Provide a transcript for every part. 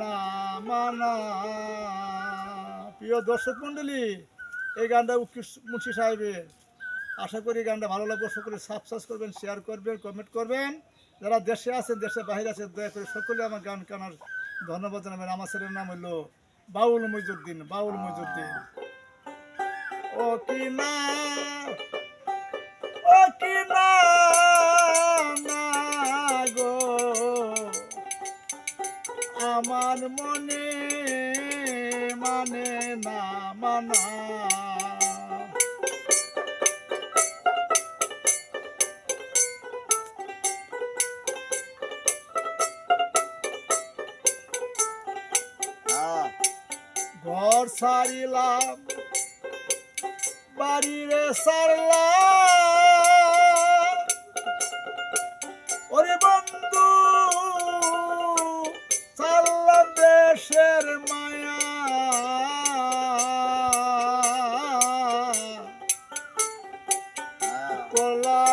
না প্রিয় দর্শক মণ্ডলী, এই গানটা উৎকৃষ মুন্সি সাহেবের। আশা করি গানটা ভালো লাগবে, সকলে সাবস্ক্রাইব করবেন শেয়ার করবেন কমেন্ট করবেন। যারা দেশে আছেন, দেশের বাইরে আছেন, দয়া করে সকলে আমার গান কানার ধন্যবাদ জানাবেন। আমার ছেলের নাম হলো বাউল মইজুদ্দিন বাউল মইজুদ্দিন। ও কি না, ও কি না আমার মনে মানে না মানা। হ্যাঁ। ঘর সারিলাম বাড়িরে সারলাম।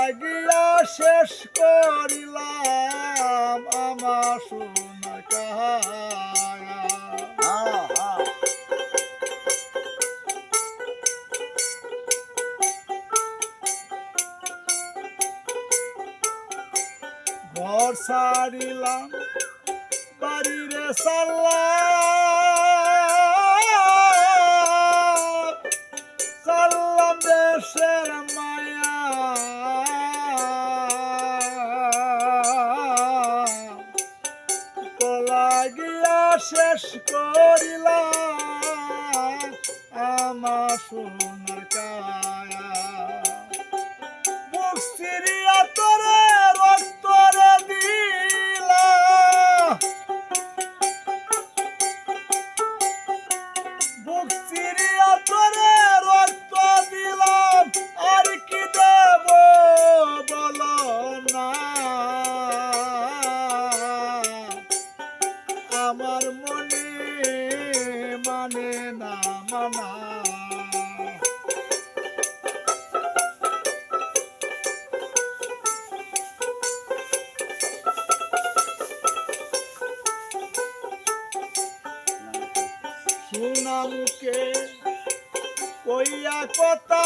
কলা গিয়া শেষ করিলাম আমার হ্যাঁ হ্যাঁ ঘর সারিলাম বাড়িরে সারলাম শেষ করিলা আমার সোনার কায়া শোনা মুখে কইয়া কথা।